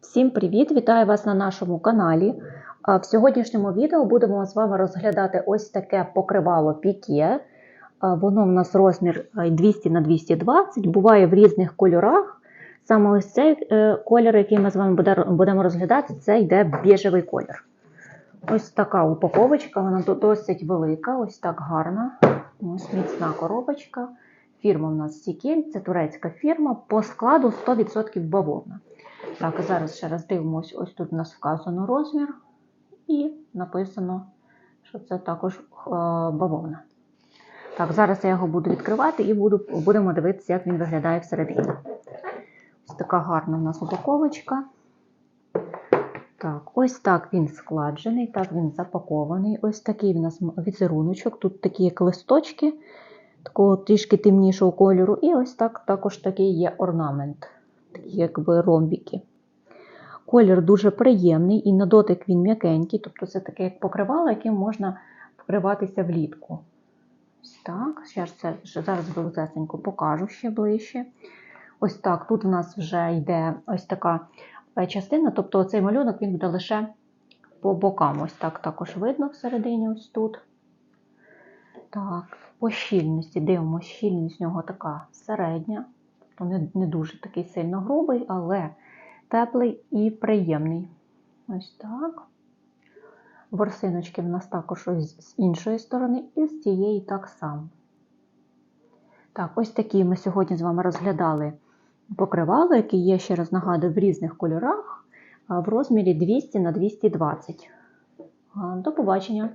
Всім привіт! Вітаю вас на нашому каналі. В сьогоднішньому відео будемо з вами розглядати ось таке покривало піке. Воно в нас розмір е, 200 на 220, буває в різних кольорах. Саме ось цей е, колір, який ми з вами будемо розглядати, це йде біжевий колір. Ось така упаковочка, вона досить велика, ось так гарна. Ось міцна коробочка. Фірма у нас Сікель, це турецька фірма. По складу 100% бавовна. Так, зараз ще раз дивимось, ось тут у нас вказано розмір, і написано, що це також е, бавовна. Так, зараз я його буду відкривати і буду, будемо дивитися, як він виглядає всередині. Ось така гарна у нас упаковочка. Так, ось так він складений, так він запакований. Ось такий у нас візеруночок. Тут такі як листочки, такого трішки темнішого кольору. І ось так також такий є орнамент, такі якби ромбіки. Колір дуже приємний і на дотик він м'якенький, тобто це таке як покривало, яким можна вкриватися влітку. Ось так. Це, зараз близесенько покажу ще ближче. Ось так. Тут у нас вже йде ось така е, частина, тобто цей малюнок він буде лише по бокам. Ось так також видно всередині, ось тут. Так, по щільності дивимося, щільність в нього така середня, тобто не, не дуже такий сильно грубий, але теплий і приємний. Ось так. Ворсиночки в нас також з іншої сторони, і з цієї так само. Так, ось такі ми сьогодні з вами розглядали покривало, які є, ще раз нагадую, в різних кольорах в розмірі 200 на 220. До побачення!